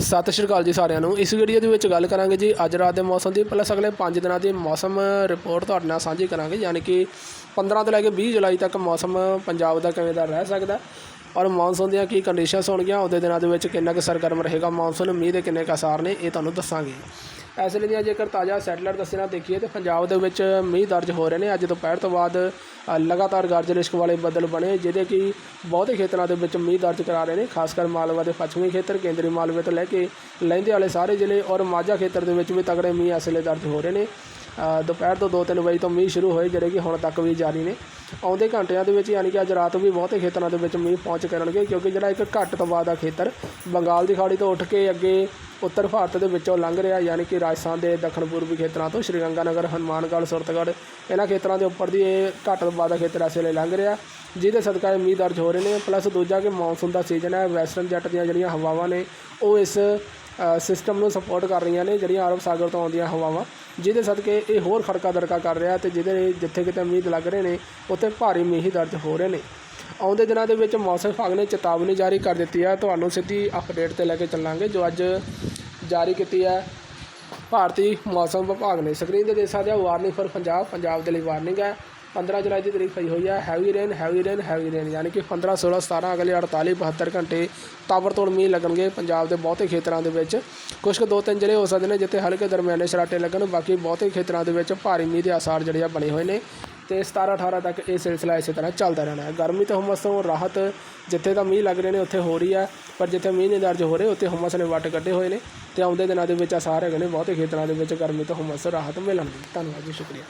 ਸਤਿ ਸ਼੍ਰੀ ਅਕਾਲ ਜੀ ਸਾਰਿਆਂ ਨੂੰ। ਇਸ ਵੀਡੀਓ ਦੇ ਵਿੱਚ ਗੱਲ ਕਰਾਂਗੇ ਜੀ ਅੱਜ ਰਾਤ ਦੇ ਮੌਸਮ ਦੀ। ਪਲੱਸ ਅਗਲੇ 5 ਦਿਨਾਂ ਦੀ ਮੌਸਮ ਰਿਪੋਰਟ ਤੁਹਾਡੇ ਨਾਲ ਸਾਂਝੀ ਕਰਾਂਗੇ। ਯਾਨੀ ਕਿ 15 ਤੋਂ ਲੈ ਕੇ 20 ਜੁਲਾਈ ਤੱਕ ਮੌਸਮ ਪੰਜਾਬ ਦਾ ਕਿਵੇਂ ਦਾ ਰਹਿ ਸਕਦਾ ਔਰ ਮੌਨਸੂਨ ਦੀਆਂ ਕੀ ਕੰਡੀਸ਼ਨਸ ਹੋਣਗੀਆਂ, ਉਹਦੇ ਦਿਨਾਂ ਦੇ ਵਿੱਚ ਕਿੰਨਾ ਕੁ ਸਰਗਰਮ ਰਹੇਗਾ ਮੌਨਸੂਨ, ਮੀਂਹ ਦੇ ਕਿੰਨੇ ਕੁ ਅਸਾਰ ਨੇ, ਇਹ ਤੁਹਾਨੂੰ ਦੱਸਾਂਗੇ। ਇਸ ਲਈ ਦੀਆਂ ਜੇਕਰ ਤਾਜ਼ਾ ਸੈਟਲਰ ਦੱਸਣਾ ਦੇਖੀਏ ਤੇ ਪੰਜਾਬ ਦੇ ਵਿੱਚ ਮੀਂਹ ਦਰਜ ਹੋ ਰਹੇ ਨੇ। ਅੱਜ ਦੁਪਹਿਰ ਤੋਂ ਬਾਅਦ ਲਗਾਤਾਰ ਗਰਜ ਰਿਸ਼ਕ ਵਾਲੇ ਬੱਦਲ ਬਣੇ, ਜਿਹਦੇ ਕਿ ਬਹੁਤੇ ਖੇਤਰਾਂ ਦੇ ਵਿੱਚ ਮੀਂਹ ਦਰਜ ਕਰਾ ਰਹੇ ਨੇ। ਖਾਸ ਕਰ ਮਾਲਵਾ ਦੇ ਪੱਛਮੀ ਖੇਤਰ, ਕੇਂਦਰੀ ਮਾਲਵੇ ਤੋਂ ਲੈ ਕੇ ਲਹਿੰਦੇ ਵਾਲੇ ਸਾਰੇ ਜ਼ਿਲ੍ਹੇ ਔਰ ਮਾਝਾ ਖੇਤਰ ਦੇ ਵਿੱਚ ਵੀ ਤਗੜੇ ਮੀਂਹ ਇਸ ਵੇਲੇ ਦਰਜ ਹੋ ਰਹੇ ਨੇ। ਦੁਪਹਿਰ ਤੋਂ 2-3 ਵਜੇ ਤੋਂ ਮੀਂਹ ਸ਼ੁਰੂ ਹੋਏ, ਜਿਹੜੇ ਕਿ ਹੁਣ ਤੱਕ ਵੀ ਜਾਰੀ ਨੇ। ਆਉਂਦੇ ਘੰਟਿਆਂ ਦੇ ਵਿੱਚ ਯਾਨੀ ਕਿ ਅੱਜ ਰਾਤ ਵੀ ਬਹੁਤੇ ਖੇਤਰਾਂ ਦੇ ਵਿੱਚ ਮੀਂਹ ਪਹੁੰਚ ਕਰਨਗੇ, ਕਿਉਂਕਿ ਜਿਹੜਾ ਇੱਕ ਘੱਟ ਤੋਂ ਬਾਅਦ ਦਾ ਖੇਤਰ, ਬੰਗਾਲ ਦੀ ਖਾੜੀ ਤੋਂ ਉੱਠ ਕੇ ਅੱਗੇ ਉੱਤਰ ਭਾਰਤ ਦੇ ਵਿੱਚੋਂ ਲੰਘ ਰਿਹਾ, ਯਾਨੀ ਕਿ ਰਾਜਸਥਾਨ ਦੇ ਦੱਖਣ ਪੂਰਬੀ ਖੇਤਰਾਂ ਤੋਂ ਸ਼੍ਰੀ ਗੰਗਾਨਗਰ ਹਨੂਮਾਨਗੜ੍ਹ, ਸੁਰਤਗੜ੍ਹ, ਇਹਨਾਂ ਖੇਤਰਾਂ ਦੇ ਉੱਪਰ ਦੀ ਇਹ ਘੱਟ ਤੋਂ ਦਾ ਖੇਤਰ ਇਸ ਵੇਲੇ ਲੰਘ ਰਿਹਾ। ਜਿਹਦੇ ਸਦਕਾ ਇਹ ਮੀਂਹ ਦਰਜ ਹੋ ਰਹੇ ਨੇ, ਪਲੱਸ ਦੂਜਾ ਕਿ ਮੌਨਸੂਨ ਦਾ ਸੀਜ਼ਨ ਹੈ, ਵੈਸਟਰਨ ਜੱਟ ਦੀਆਂ ਜਿਹੜੀਆਂ ਹਵਾਵਾਂ ਨੇ, ਉਹ ਇਸ ਸਿਸਟਮ ਨੂੰ ਸਪੋਰਟ ਕਰ ਰਹੀਆਂ ਨੇ, ਜਿਹੜੀਆਂ ਅਰਬ ਸਾਗਰ ਤੋਂ ਆਉਂਦੀਆਂ ਹਵਾਵਾਂ। ਜਿਹਦੇ ਸਦਕੇ ਇਹ ਹੋਰ ਖੜਕਾ ਦੜਕਾ ਕਰ ਰਿਹਾ ਤੇ ਜਿਹਦੇ ਜਿੱਥੇ ਕਿਤੇ ਮੀਂਹ ਲੱਗ ਰਹੇ ਨੇ, ਉੱਥੇ ਭਾਰੀ ਮੀਂਹ ਹੀ ਦਰਜ ਹੋ ਰਹੇ ਨੇ। ਆਉਂਦੇ ਦਿਨਾਂ ਦੇ ਵਿੱਚ ਮੌਸਮ ਵਿਭਾਗ ਨੇ ਚੇਤਾਵਨੀ ਜਾਰੀ ਕਰ ਦਿੱਤੀ ਹੈ ਤੁਹਾਨੂੰ ਸਿੱਧੀ ਅਪਡੇਟ ਤੇ ਲੈ ਕੇ ਚੱਲਾਂਗੇ, ਜੋ ਅੱਜ ਜਾਰੀ ਕੀਤੀ ਹੈ ਭਾਰਤੀ ਮੌਸਮ ਵਿਭਾਗ ਨੇ ਸਕਰੀਨ ਤੇ ਦੇਖ ਸਕਦੇ ਹੋ ਵਾਰਨਿੰਗ ਫॉर ਪੰਜਾਬ ਪੰਜਾਬ ਦੇ ਲਈ ਵਾਰਨਿੰਗ ਹੈ 15 ਜੁਲਾਈ ਦੀ ਤਰੀਕ ਪਈ ਹੋਈ ਹੈ heavy rain heavy rain heavy rain ਯਾਨੀ ਕਿ 15 16 17 ਅਗਲੇ 48 72 ਘੰਟੇ ਤਾਬੜਤੋੜ ਮੀਂਹ ਲੱਗਣਗੇ ਪੰਜਾਬ ਦੇ ਬਹੁਤੇ ਖੇਤਰਾਂ ਦੇ ਵਿੱਚ। ਕੁਝ ਕੁ ਦੋ ਤਿੰਨ ਜ਼ਿਲ੍ਹੇ ਹੋ ਸਕਦੇ ਨੇ ਜਿੱਥੇ ਹਲਕੇ ਦਰਮਿਆਨੇ ਸ਼ਰਾਟੇ ਲੱਗਣ, ਬਾਕੀ ਬਹੁਤੇ ਖੇਤਰਾਂ ਦੇ ਵਿੱਚ ਭਾਰੀ ਮੀਂਹ ਦੇ ਆਸਾਰ ਜਿਹੜੇ ਆ ਬਣੇ ਹੋਏ ਨੇ। ਤੇ 17 18 ਤੱਕ ਇਹ ਸਿਲਸਿਲਾ ਇਸੇ ਤਰ੍ਹਾਂ ਚੱਲਦਾ ਰਹਿਣਾ ਹੈ। ਗਰਮੀ ਤੇ ਹੁਮਸ ਤੋਂ ਰਾਹਤ ਜਿੱਥੇ ਤਾਂ ਮੀਂਹ ਲੱਗ ਰਹੇ ਨੇ, ਉੱਥੇ ਹੋ ਰਹੀ ਹੈ। ਪਰ ਜਿੱਥੇ ਮੀਂਹ ਨਹੀਂ ਦਰਜ ਹੋ ਰਹੇ, ਉੱਥੇ ਹੁਮਸ ਨੇ ਵੱਟ ਕੱਢੇ ਹੋਏ ਨੇ ਤੇ ਆਉਂਦੇ ਦਿਨਾਂ ਦੇ ਵਿੱਚ ਆਸਾਰ ਹੈਗੇ ਨੇ, ਬਹੁਤੇ ਖੇਤਰਾਂ ਦੇ ਵਿੱਚ ਗਰਮੀ ਤੋਂ ਹੁਮਸ ਰਾਹਤ ਮਿਲਣ ਦੀ। ਧੰਨਵਾਦ ਜੀ, ਸ਼ੁਕਰੀਆ।